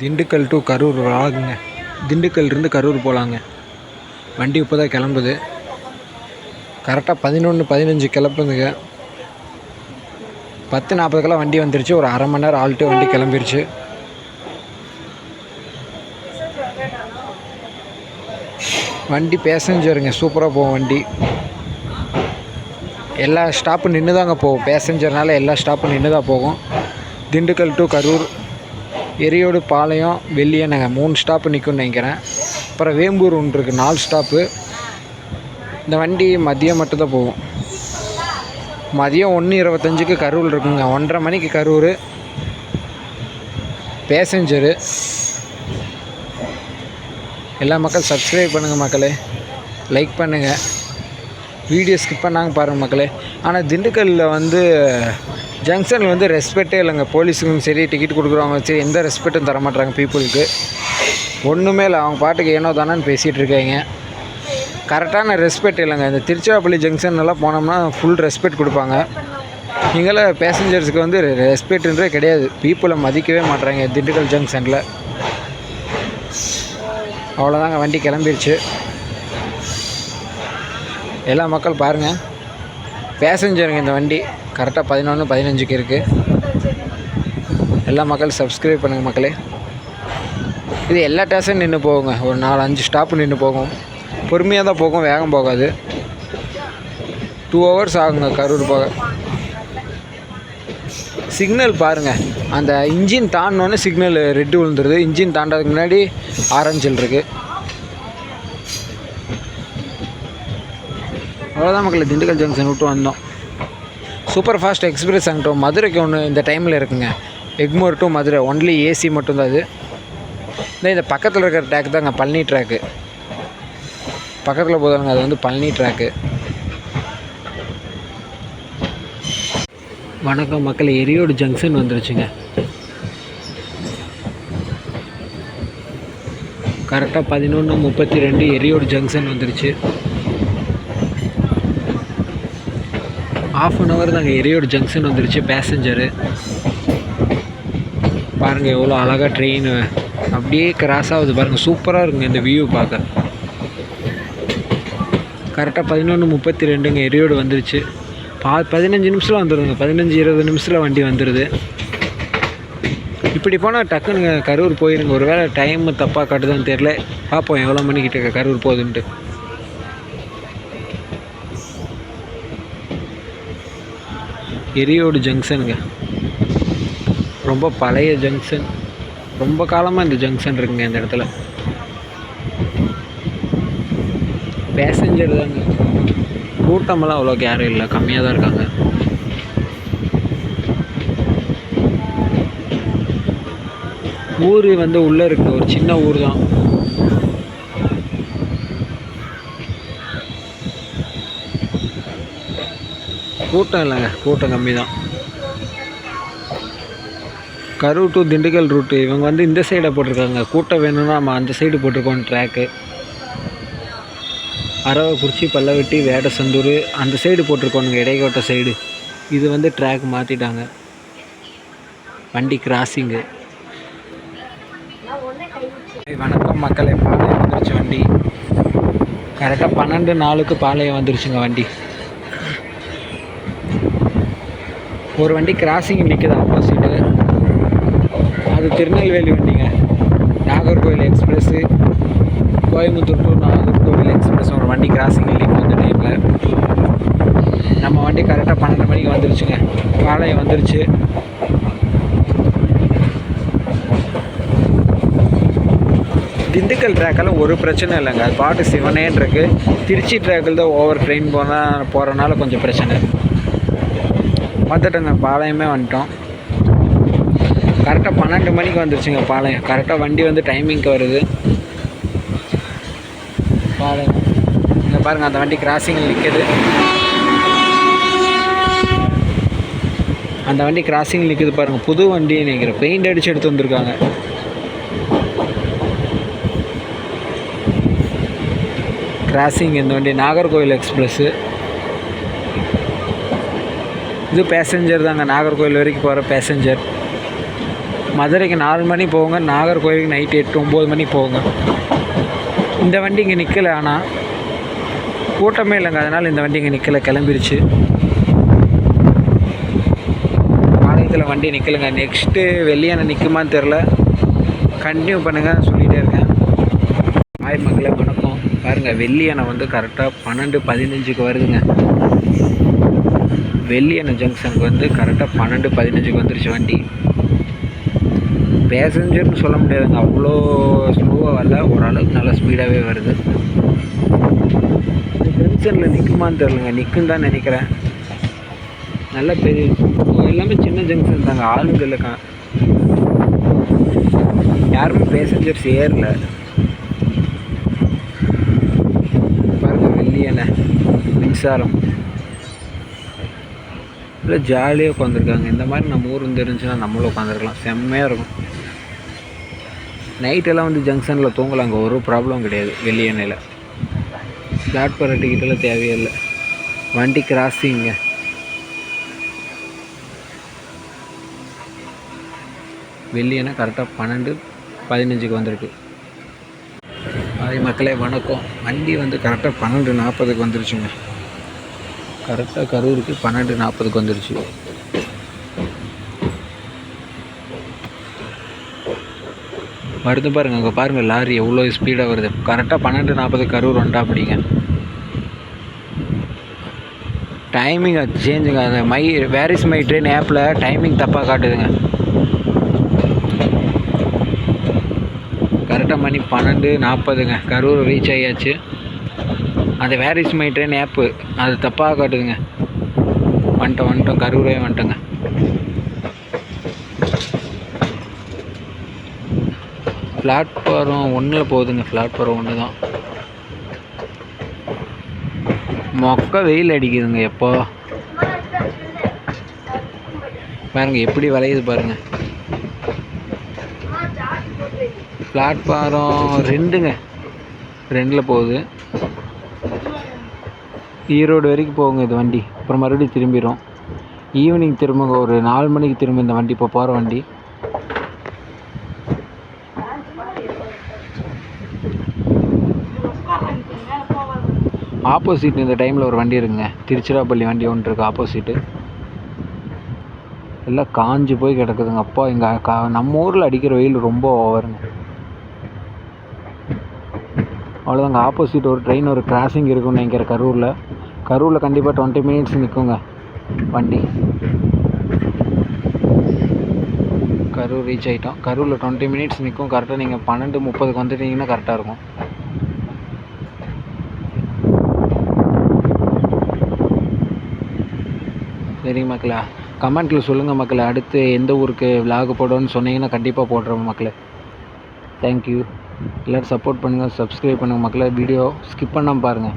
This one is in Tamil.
திண்டுக்கல் டு கரூர் ஆகுங்க திண்டுக்கல்லேருந்து கரூர் போகலாங்க வண்டி இப்போ தான் கிளம்புது கரெக்டாக பதினொன்று பதினஞ்சு கிளம்புதுங்க. பத்து நாற்பதுக்கெல்லாம் வண்டி வந்துருச்சு. ஒரு அரை மணி நேரம் ஆல்ட்டு வண்டி கிளம்பிருச்சு. வண்டி பேசஞ்சருங்க. சூப்பராக போகும் வண்டி. எல்லா ஸ்டாப்பும் நின்று தாங்க போகும் பேசஞ்சர்னால எல்லா ஸ்டாப்பும் நின்று தான் போகும். திண்டுக்கல் டு கரூர். எரியோடு பாளையம் வெள்ளியனங்க மூணு ஸ்டாப்பு நிற்கும்னு நினைக்கிறேன். அப்புறம் வேம்பூர் ஒன்று இருக்குது நாலு ஸ்டாப்பு இந்த வண்டி மதியம் மட்டும்தான் போகும். மதியம் ஒன்று இருபத்தஞ்சுக்கு கரூர் இருக்குங்க. ஒன்றரை மணிக்கு கரூர். பேசஞ்சரு எல்லா மக்கள் சப்ஸ்கிரைப் பண்ணுங்கள் மக்களே. லைக் பண்ணுங்கள் வீடியோ ஸ்கிப் பண்ணாங்க பாருங்கள் மக்களே. ஆனால் திண்டுக்கல்லில் வந்து ஜங்ஷனில் வந்து ரெஸ்பெக்டே இல்லைங்க. போலீஸுக்கும் சரி டிக்கெட் கொடுக்குறவங்க சரி எந்த ரெஸ்பெக்ட்டும் தர மாட்டாங்க பீப்புளுக்கு ஒன்றுமே இல்லை அவங்க பாட்டுக்கு ஏனோ தானேன்னு பேசிகிட்டு இருக்காங்க. கரெக்டான ரெஸ்பெக்ட் இல்லைங்க. இந்த திருச்சிராப்பள்ளி ஜங்ஷன்லாம் போனோம்னா ஃபுல் ரெஸ்பெக்ட் கொடுப்பாங்க. இங்கெல்லாம் பேசஞ்சர்ஸுக்கு வந்து ரெஸ்பெக்ட்ன்றே கிடையாது. பீப்புளை மதிக்கவே மாட்றாங்க திண்டுக்கல் ஜங்ஷனில் அவ்வளோதாங்க வண்டி கிளம்பிருச்சு. எல்லா மக்கள் பாருங்கள் பேசஞ்சருங்க இந்த வண்டி. கரெக்டாக பதினொன்று பதினஞ்சுக்கு இருக்குது எல்லா மக்கள் சப்ஸ்கிரைப் பண்ணுங்கள் மக்களே. இது எல்லா டேஸும் நின்று போகுங்க. ஒரு நாலு அஞ்சு ஸ்டாப்பு நின்று போகும். பொறுமையாக தான் போகும் வேகம் போகாது. டூ ஹவர்ஸ் ஆகுங்க கரூர் போக. சிக்னல் பாருங்கள் அந்த இன்ஜின் தாண்டினோன்னே சிக்னல் ரெட்டு விழுந்துருது. இன்ஜின் தாண்டதுக்கு முன்னாடி ஆரஞ்சில் இருக்குது அவ்வளோதான் மக்கள் திண்டுக்கல் ஜங்ஷன் விட்டு வந்தோம். சூப்பர் ஃபாஸ்ட் எக்ஸ்பிரஸ் அங்கிட்ட மதுரைக்கு ஒன்று இந்த டைமில் இருக்குங்க. Egmore to Madurai only AC மட்டும்தான் அது. இந்த பக்கத்தில் இருக்கிற ட்ராக் தாங்க பழனி ட்ராக்கு பக்கத்தில் போதாங்க அது வந்து பழனி ட்ராக்கு வணக்கம் மக்கள் எரியோடு ஜங்ஷன் வந்துருச்சுங்க. கரெக்டாக பதினொன்று முப்பத்தி ரெண்டு எரியோடு ஜங்ஷன் வந்துருச்சு. ஆஃப் அன் ஹவர் தாங்க எரியோடு ஜங்ஷன் வந்துருச்சு பேசஞ்சரு பாருங்கள் எவ்வளோ அழகாக ட்ரெயின் அப்படியே கிராஸ் ஆகுது பாருங்கள் சூப்பராக இருக்குங்க இந்த வியூ பார்க்க. கரெக்டாக பதினொன்று முப்பத்தி ரெண்டுங்க எரியோடு வந்துருச்சு. பா பதினஞ்சு நிமிஷத்தில் வந்துடுங்க பதினஞ்சு இருபது நிமிஷத்தில் வண்டி வந்துடுது இப்படி போனால் டக்குனுங்க கரூர் போயிருங்க. ஒரு வேளை டைம் தப்பாக காட்டுதான்னு தெரில பார்ப்போம் எவ்வளோ மணிக்கிட்ட கரூர் போகுதுன்ட்டு. எரியோடு ஜங்ஷனுங்க. ரொம்ப பழைய ஜங்ஷன். ரொம்ப காலமாக இந்த ஜங்ஷன் இருக்குங்க இந்த இடத்துல. பேசஞ்சர் தாங்க. கூட்டமெல்லாம் அவ்வளோக்கு யாரும் இல்லை. கம்மியாக தான் இருக்காங்க. ஊர் வந்து உள்ளே இருக்குது ஒரு சின்ன ஊர் தான். கூட்டம் இல்லைங்க கூட்டம் கம்மி தான். கரூர் டு திண்டுக்கல் ரூட்டு இவங்க வந்து இந்த சைடை போட்டிருக்காங்க. கூட்டம் வேணும்னா நம்ம அந்த சைடு போட்டிருக்கோம் ட்ராக்கு அரவக்குறிச்சி பல்லவெட்டி வேடசந்தூர் அந்த சைடு போட்டிருக்கோனுங்க இடைக்கோட்டை சைடு இது வந்து ட்ராக் மாற்றிட்டாங்க வண்டி கிராசிங்கு வணக்கம் மக்களே பாளையம் வந்துருச்சு வண்டி. கரெக்டாக பன்னெண்டு நாளுக்கு பாளையம் வந்துருச்சுங்க வண்டி. ஒரு வண்டி கிராசிங் நிற்குது ஆப்போசிட்டு அது திருநெல்வேலி வண்டிங்க. Nagercoil express Coimbatore to Nagercoil express ஒரு வண்டி கிராசிங் நிற்கும் அந்த டைமில் நம்ம வண்டி கரெக்டாக பன்னெண்டு மணிக்கு வந்துருச்சுங்க. காலையை வந்துருச்சு. திண்டுக்கல் ட்ராக்கெல்லாம் ஒரு பிரச்சனை இல்லைங்க. அது பாட்டு சிவனேன்னு இருக்குது திருச்சி ட்ராக்கில் தான் ஓவர் ட்ரெயின் போனால் போகிறனால கொஞ்சம் பிரச்சனை. வந்துட்டோங்க பாளையமே வந்துட்டோம். கரெக்டாக பன்னெண்டு மணிக்கு வந்துருச்சுங்க பாளையம். கரெக்டாக வண்டி வந்து டைமிங்க்கு வருது. பாளையம். இங்கே பாருங்கள் அந்த வண்டி கிராசிங்கில் நிற்கிது அந்த வண்டி கிராசிங் நிற்குது பாருங்கள் புது வண்டி நினைக்கிறேன். பெயிண்ட் அடித்து எடுத்து வந்திருக்காங்க. கிராசிங் இந்த வண்டி. நாகர்கோவில் எக்ஸ்பிரஸ்ஸு இது பேசஞ்சர் தாங்க. நாகர்கோவில் வரைக்கும் போகிற பேசஞ்சர் மதுரைக்கு நாலு மணி போங்க. நாகர்கோவிலுக்கு நைட்டு எட்டு ஒம்பது மணி போங்க. இந்த வண்டி இங்கே நிற்கலை ஆனால் கூட்டமே இல்லைங்க. அதனால் இந்த வண்டி இங்கே நிற்கலை கிளம்பிருச்சு. மாநிலத்தில் வண்டி நிற்கலைங்க நெக்ஸ்ட்டு வெள்ளியான நிற்குமான்னு தெரில கண்டினியூ பண்ணுங்கள் சொல்லிகிட்டே இருக்கேன். ஹாய் மக்களை வணக்கம். பாருங்கள் வெள்ளியணை வந்து கரெக்டாக பன்னெண்டு பதினஞ்சுக்கு வருதுங்க. வெள்ளியன ஜங்ஷனுக்கு வந்து கரெக்டாக பன்னெண்டு பதினஞ்சுக்கு வந்துருச்சு வண்டி. பேசஞ்சர்னு சொல்ல முடியாதுங்க. அவ்வளோ ஸ்லோவாக வரல. ஓரளவுக்கு நல்லா ஸ்பீடாகவே வருது. ஜங்ஷனில் நிற்குமான்னு தெரிலங்க நிற்கும் தான் நினைக்கிறேன். நல்ல பெரிய எல்லாமே சின்ன ஜங்ஷன் தாங்க. ஆளுங்க இல்லைக்கா யாருமே பேசஞ்சர்ஸ் ஏறல. பாருங்க வெள்ளியண்ணை மின்சாரம். இல்லை ஜாலியாக உட்காந்துருக்காங்க இந்த மாதிரி நம்ம ஊர் வந்து இருந்துச்சுன்னா நம்மளும் உட்காந்துருக்கலாம் செம்மையாக இருக்கும். நைட்டெல்லாம் வந்து ஜங்ஷனில் தூங்கலாம் அங்கே ஒரு ப்ராப்ளம் கிடையாது. வெள்ளி எண்ணெயில். பிளாட்ஃபார்ம் டிக்கெட்டெல்லாம் தேவையே இல்லை வண்டி கிராசிங்க வெள்ளி கரெக்டாக பன்னெண்டு பதினஞ்சுக்கு வந்திருக்கு. அதே மக்களே வணக்கம். வண்டி வந்து கரெக்டாக பன்னெண்டு நாற்பதுக்கு வந்துருச்சுங்க. கரெக்டாக கரூருக்கு பன்னெண்டு நாற்பதுக்கு வந்துடுச்சு மருந்து பாருங்க அங்கே பாருங்கள் லாரி எவ்வளோ ஸ்பீடாக வருது. கரெக்டாக பன்னெண்டு நாற்பது கரூர் வந்துட்டா அப்படிங்க டைமிங் அது சேஞ்சுங்க அந்த my where is my train ஆப்பில் டைமிங் தப்பாக காட்டுதுங்க. கரெக்டாக மணி பன்னெண்டு நாற்பதுங்க. கரூர் ரீச் ஆகியாச்சு அந்த where is my train app அது தப்பாக காட்டுதுங்க. வந்துட்டோம் வந்துட்டோம். கரூரே வந்துட்டோங்க. பிளாட்ஃபாரம் ஒன்றில் போகுதுங்க. பிளாட்ஃபாரம் ஒன்று தான் மொக்க வெயில் அடிக்குதுங்க எப்போ? பாருங்க எப்படி வளையுது பாருங்க. பிளாட்ஃபாரம் ரெண்டுங்க. ரெண்டில் போகுது. ஈரோடு வரைக்கும் போகுங்க இது வண்டி. அப்புறம் மறுபடியும் திரும்பிடும் ஈவினிங் திரும்புங்க. ஒரு நாலு மணிக்கு திரும்ப இந்த வண்டி. இப்போ போகிற வண்டி. ஆப்போசிட் இந்த டைமில் ஒரு வண்டி இருக்குங்க. திருச்சிராப்பள்ளி வண்டி ஒன்று இருக்குது ஆப்போசிட்டு எல்லாம் காஞ்சு போய் கிடக்குதுங்க. அப்பா இங்கே கா நம்ம ஊரில் அடிக்கிற வெயில் ரொம்ப ஓவருங்க அவ்வளோதாங்க ஆப்போசிட் ஒரு ட்ரெயின் ஒரு கிராசிங் இருக்குன்னு நினைக்கிறேன் கரூரில். கரூரில் கண்டிப்பாக டுவெண்ட்டி மினிட்ஸ் நிற்குங்க வண்டி. கரூர் ரீச் ஆகிட்டோம் கரூரில் டுவெண்ட்டி மினிட்ஸ் நிற்கும் கரெக்டாக நீங்கள் பன்னெண்டு முப்பதுக்கு வந்துட்டீங்கன்னா கரெக்டாக இருக்கும். சரி மக்களா. கமெண்ட்டில் சொல்லுங்கள் மக்களே. அடுத்து எந்த ஊருக்கு விலாக் போடணும்னு சொன்னீங்கன்னா கண்டிப்பாக போடுறோம் மக்களே. தேங்க்யூ எல்லோரும் சப்போர்ட் பண்ணுங்கள் சப்ஸ்கிரைப் பண்ணுங்கள் மக்களை. வீடியோ ஸ்கிப் பண்ணாமல் பாருங்கள்